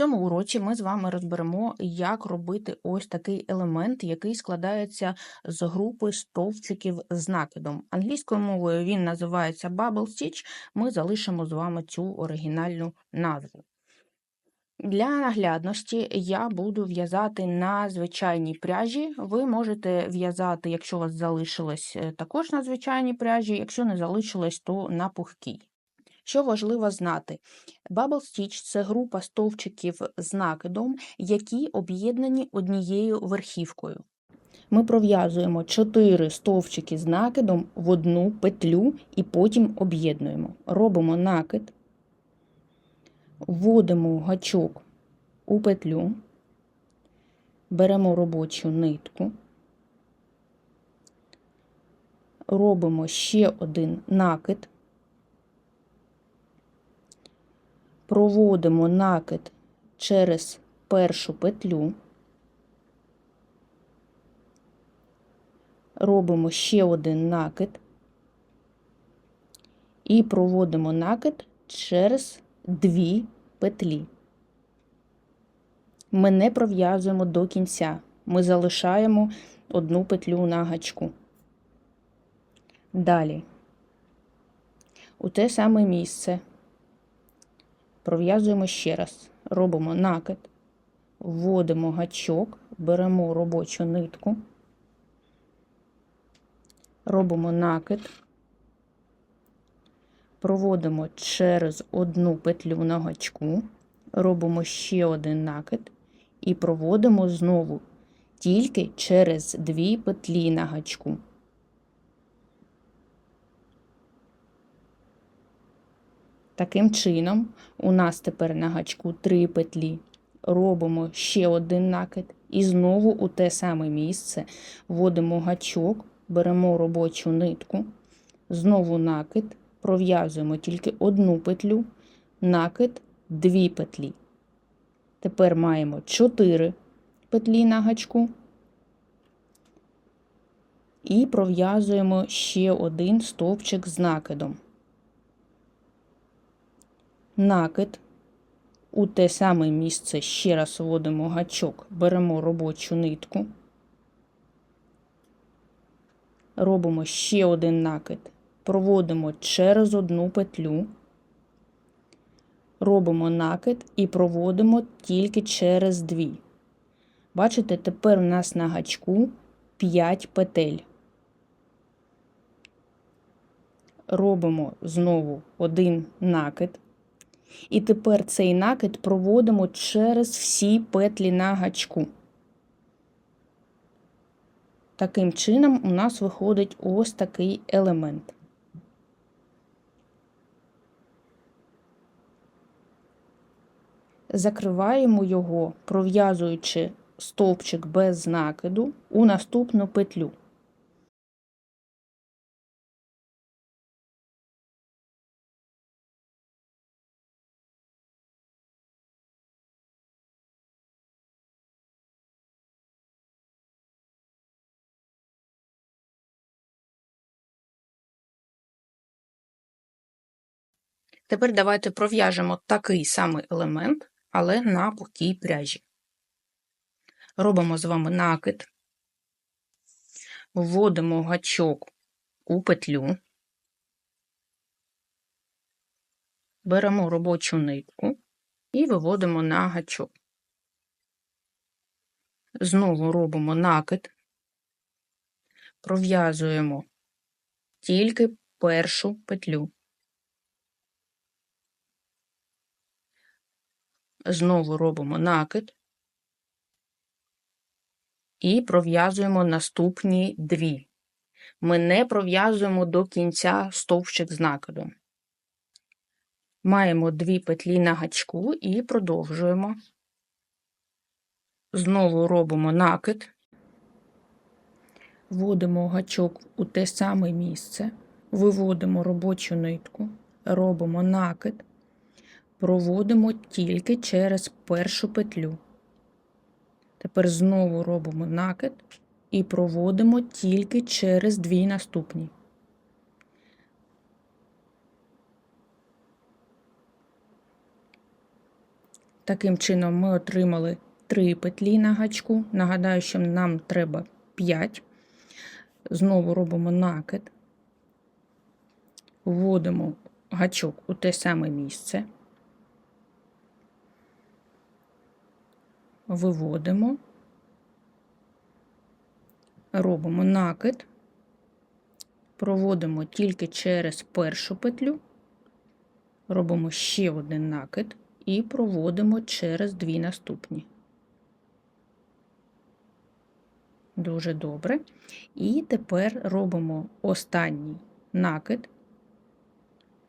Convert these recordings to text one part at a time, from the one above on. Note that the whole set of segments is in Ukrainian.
цьому уроці ми з вами розберемо, як робити ось такий елемент, який складається з групи стовпчиків з накидом. Англійською мовою він називається Bubble Stitch. Ми залишимо з вами цю оригінальну назву. Для наглядності я буду в'язати на звичайній пряжі. Ви можете в'язати, якщо у вас залишилось е, також на звичайній пряжі, якщо не залишилось, то на пухкій. Що важливо знати, Bubble Stitch – це група стовпчиків з накидом, які об'єднані однією верхівкою. Ми пров'язуємо 4 стовпчики з накидом в одну петлю і потім об'єднуємо. Робимо накид, вводимо гачок у петлю, беремо робочу нитку, робимо ще один накид. Проводимо накид через першу петлю, робимо ще один накид. І проводимо накид через дві петлі. Ми не пров'язуємо до кінця, ми залишаємо одну петлю на гачку. Далі, у те саме місце пров'язуємо ще раз. Робимо накид, вводимо гачок, беремо робочу нитку, робимо накид, проводимо через одну петлю на гачку, робимо ще один накид. І проводимо знову тільки через дві петлі на гачку. Таким чином, у нас тепер на гачку 3 петлі. Робимо ще один накид і знову у те саме місце вводимо гачок, беремо робочу нитку, знову накид, пров'язуємо тільки одну петлю, накид, 2 петлі. Тепер маємо 4 петлі на гачку. І пров'язуємо ще один стовпчик з накидом накид. У те саме місце ще раз вводимо гачок, беремо робочу нитку, робимо ще один накид, проводимо через одну петлю, робимо накид і проводимо тільки через дві. Бачите, тепер у нас на гачку 5 петель. Робимо знову один накид. І тепер цей накид проводимо через всі петлі на гачку. Таким чином, у нас виходить ось такий елемент. Закриваємо його, пров'язуючи стовпчик без накиду у наступну петлю. Тепер давайте пров'яжемо такий самий елемент, але на пухкій пряжі. Робимо з вами накид, вводимо гачок у петлю, беремо робочу нитку і виводимо на гачок. Знову робимо накид, пров'язуємо тільки першу петлю. Знову робимо накид і пров'язуємо наступні дві. Ми не пров'язуємо до кінця стовпчик з накидом. Маємо дві петлі на гачку і продовжуємо. Знову робимо накид, вводимо гачок у те саме місце, виводимо робочу нитку, робимо накид проводимо тільки через першу петлю. Тепер знову робимо накид і проводимо тільки через дві наступні. Таким чином, ми отримали 3 петлі на гачку. Нагадаю, що нам треба 5. Знову робимо накид, вводимо гачок у те саме місце, виводимо, робимо накид, проводимо тільки через першу петлю, робимо ще один накид і проводимо через дві наступні. Дуже добре. І тепер робимо останній накид,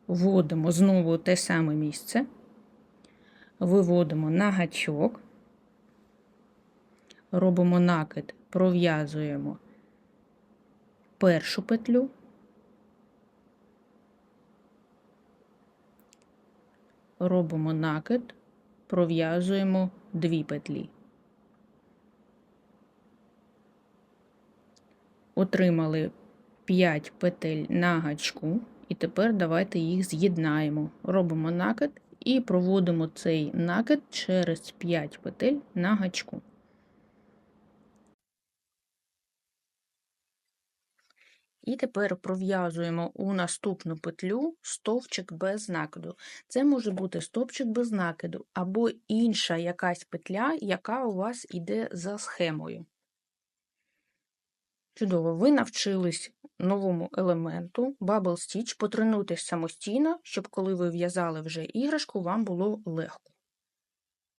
вводимо знову те саме місце, виводимо на гачок, робимо накид, пров'язуємо першу петлю, робимо накид, пров'язуємо дві петлі. Отримали 5 петель на гачку, і тепер давайте їх з'єднаємо. Робимо накид і проводимо цей накид через 5 петель на гачку. І тепер пров'язуємо у наступну петлю стовпчик без накиду. Це може бути стовпчик без накиду або інша якась петля, яка у вас іде за схемою. Чудово, ви навчились новому елементу Bubble Stitch, потренуйтесь самостійно, щоб коли ви в'язали вже іграшку, вам було легко.